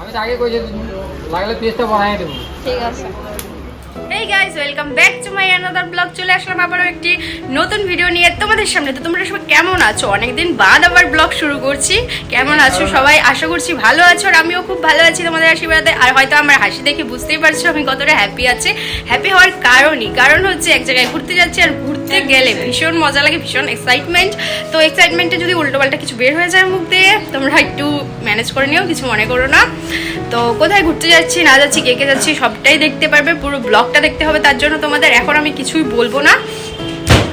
আমি আগে কই লাগলে পেজটা বানাই দেবো। ঠিক আছে। Hey guys welcome back to my another blog চলে আসলাম আবারও একটি নতুন ভিডিও নিয়ে তোমাদের সামনে। তো তোমরা সবাই কেমন আছো? অনেকদিন বাদ আবার ব্লগ শুরু করছি। কেমন আছো সবাই? আশা করছি ভালো আছো আর আমিও খুব ভালো আছি তোমাদের আশীর্বাদে। আর হয়তো আমার হাসি দেখে বুঝতেই পারছ আমি কতটা হ্যাপি আছি। হ্যাপি হওয়ার কারণই। কারণ হচ্ছে এক জায়গায় ঘুরতে যাচ্ছি আর ঘুরতে গেলে ভীষণ মজা লাগে, ভীষণ এক্সাইটমেন্ট তো এক্সাইটমেন্টে যদি উল্টোপাল্টা কিছু বের হয়ে যায় মুখ দিয়ে, তোমরা একটু ম্যানেজ করে নিও, কিছু মনে করো না। তো কোথায় ঘুরতে যাচ্ছি, না যাচ্ছি, কে কে যাচ্ছি, সবটাই দেখতে পারবে, পুরো ব্লগটা দেখতে হবে, তার জন্য তোমাদের এখন আমি কিছুই বলব না।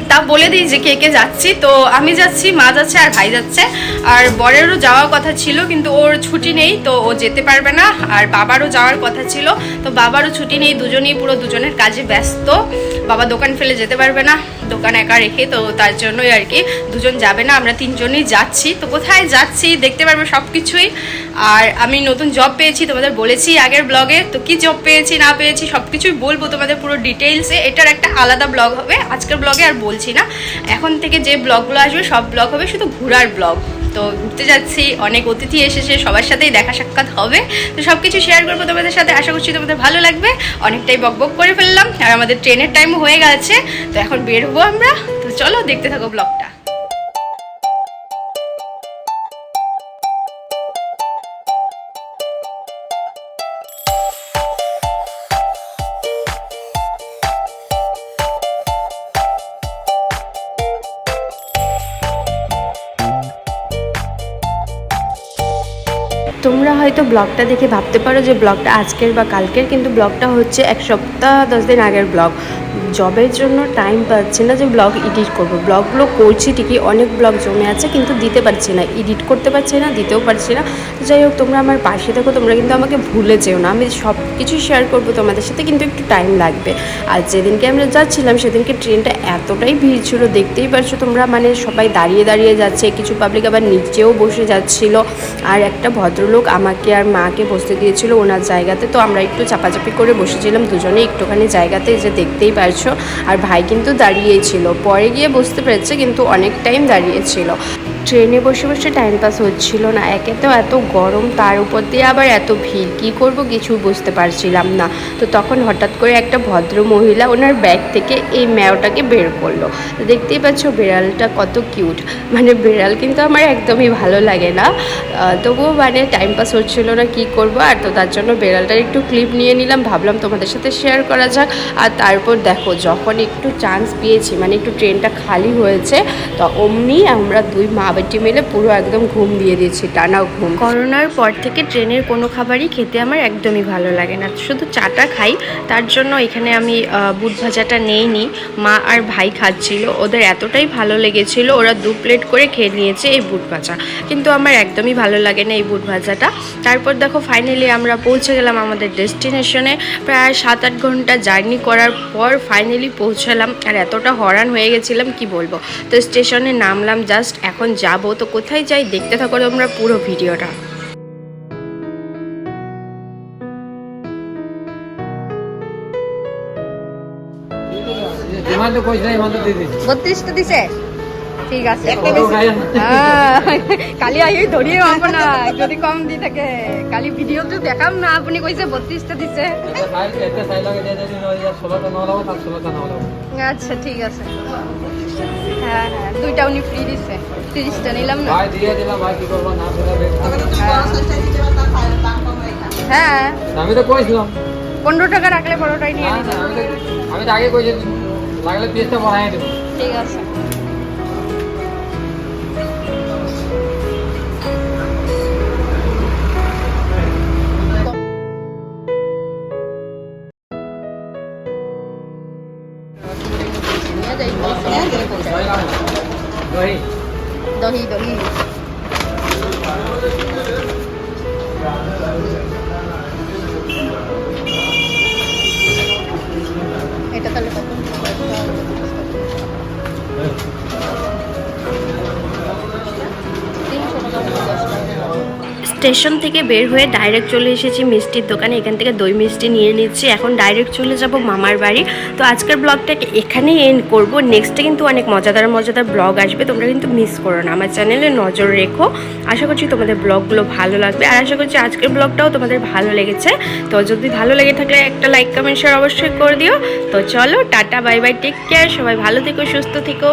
তা বলে দিই যে কে কে যাচ্ছি। তো আমি যাচ্ছি, মা যাচ্ছে আর ভাই যাচ্ছে। আর বরেরও যাওয়ার কথা ছিল, কিন্তু ওর ছুটি নেই, তো ও যেতে পারবে না। আর বাবারও যাওয়ার কথা ছিল, তো বাবারও ছুটি নেই, দুজনেই পুরো দুজনের কাজে ব্যস্ত। বাবা দোকান ফেলে যেতে পারবে না, দোকান একা রেখে, তো তার জন্যই আর কি। দুজন যাবে না, আমরা তিনজনই যাচ্ছি। তো কোথায় যাচ্ছি, দেখতে পারবে সব কিছুই আর আমি নতুন জব পেয়েছি, তোমাদের বলেছি আগের ব্লগে তো কি জব পেয়েছি, না পেয়েছি সব কিছুই বলব তোমাদের পুরো ডিটেলসে এটার একটা আলাদা ব্লগ হবে, আজকের ব্লগে আর বলছি না। এখন থেকে যে ব্লগগুলো আসবে, সব ব্লগ হবে শুধু ঘোরার ব্লগ তো ঘুরতে যাচ্ছি, অনেক অতিথি এসেছে, সবার সাথেই দেখা সাক্ষাৎ হবে। তো সব কিছু শেয়ার করব তোমাদের সাথে, আশা করছি তোমাদের ভালো লাগবে। অনেকটাই বক বক করে ফেললাম, আর আমাদের ট্রেনের টাইমও হয়ে গেছে। তো এখন বের হব আমরা। তো চলো, দেখতে থাকো ব্লগটা তোমরা হয়তো ব্লগটা দেখে ভাবতে পারো যে ব্লগটা আজকের বা কালকের, কিন্তু ব্লগটা হচ্ছে এক সপ্তাহ, দশ দিন আগের ব্লগ। জবের জন্য টাইম পাচ্ছি না যে ব্লগ এডিট করব। ব্লগগুলো করছি ঠিকই, অনেক ব্লগ জমে আছে, কিন্তু দিতে পারছি না। এডিট করতে পারছি না, দিতেও পারছি না। যাই হোক, তোমরা আমার পাশে থাকো, তোমরা কিন্তু আমাকে ভুলে যেও না। আমি সব কিছু শেয়ার করব তোমাদের সাথে, কিন্তু একটু টাইম লাগবে। আর যেদিনকে আমরা যাচ্ছিলাম, সেদিনকে ট্রেনটা এতটাই ভিড় ছিল, দেখতেই পারছ তোমরা। মানে সবাই দাঁড়িয়ে দাঁড়িয়ে যাচ্ছে, কিছু পাবলিক আবার নিচেও বসে যাচ্ছিল। আর একটা ভদ্রলোক আমাকে আর মাকে বসতে দিয়েছিল ওনার জায়গাতে, তো আমরা একটু চাপাচাপি করে বসেছিলাম, দুজনে একটুখানি জায়গাতে যে দেখতেই পারছ। আর ভাই কিন্তু দাঁড়িয়েছিল পরে গিয়ে বসতে পেরেছে কিন্তু অনেক টাইম দাঁড়িয়েছিল ট্রেনে বসে বসে টাইম পাস হচ্ছিল না। একে তো এত গরম, তার উপর দিয়ে আবার এত ভিড়, কী করব কিছু বুঝতে পারছিলাম না। তো তখন হঠাৎ করে একটা ভদ্র মহিলা ওনার ব্যাগ থেকে এই ম্যাওটাকে বের করল। দেখতেই পাচ্ছ বিড়ালটা কত কিউট মানে বিড়াল কিন্তু আমার একদমই ভালো লাগে না। তবুও মানে টাইম পাস হচ্ছিল না, কি করব? আর তো তার জন্য বিড়ালটার একটু ক্লিপ নিয়ে নিলাম, ভাবলাম তোমাদের সাথে শেয়ার করা যাক। আর তারপর দেখো, যখন একটু চান্স পেয়েছি মানে একটু ট্রেনটা খালি হয়েছে, তো অমনি আমরা দুই মা বেটি মিলে পুরো একদম ঘুম দিয়ে দিয়েছি টানা ঘুম। করোনার পর থেকে ট্রেনের কোনো খাবারই খেতে আমার একদমই ভালো লাগে না। শুধু চাটা খাই, তার জন্য এখানে আমি বুট ভাজাটা নেইনি। মা আর ভাই খাচ্ছিল, ওদের এতটাই ভালো লেগেছিল, ওরা দু প্লেট করে খেয়ে নিয়েছে এই বুট ভাজা। কিন্তু আমার একদমই ভালো লাগে না এই বুট ভাজাটা। তারপর দেখো ফাইনালি আমরা পৌঁছে গেলাম আমাদের ডেস্টিনেশনে প্রায় সাত আট ঘণ্টা জার্নি করার পর ফাইনালি পৌঁছালাম। আর এতটা হরান হয়ে গেছিলাম, কি বলব? তো স্টেশনে নামলাম জাস্ট এখন যাব তো কোথায় যাই দেখতে থাকো তোমরা পুরো ভিডিওটা। বত্রিশটা দিছে। ঠিক আছে। হ্যাঁ, কালি আহি ধরিয়ে আপোনাক যদি কম দি থাকে। কালি ভিডিঅ'টো দেখাম না আপুনি কৈছে বত্ৰিশটা দিছে। এটা সাইল এটা সাইল লাগে দিয়ে দিন ওই 16টা ন লাগাবো তার 16টা ন লাগাবো আচ্ছা ঠিক আছে। হ্যাঁ হ্যাঁ দুইটা উনি ফ্রি দিছে। তিরিশটা নিলাম না। ভাই দিয়ে দিলাম ভাই কি করব না সেটা হ্যাঁ। আমি তো কইছিলাম পনেরো টাকা রাখলে বড়টাই নিয়ে নিলাম আমি তো আগে কইছি লাগলে পেজটা বানাই দেবো। ঠিক আছে। দই দহি দহি এটা তাহলে কত স্টেশন থেকে বের হয়ে ডাইরেক্ট চলে এসেছি মিষ্টির দোকানে। এখান থেকে দই মিষ্টি নিয়ে নিচ্ছি। এখন ডাইরেক্ট চলে যাব মামার বাড়ি। তো আজকের ব্লগটাকে এখানেই এন্ড করব। নেক্সটে কিন্তু অনেক মজাদার মজাদার ব্লগ আসবে। তোমরা কিন্তু মিস করো না। আমার চ্যানেলে নজর রেখো। আশা করছি তোমাদের ব্লগগুলো ভালো লাগবে। আর আশা করছি আজকের ব্লগটাও তোমাদের ভালো লেগেছে। তো যদি ভালো লেগে থাকলে একটা লাইক কমেন্ট শেয়ার অবশ্যই করে দিও। তো চলো, tata bye bye take care সবাই ভালো থেকো, সুস্থ থেকো।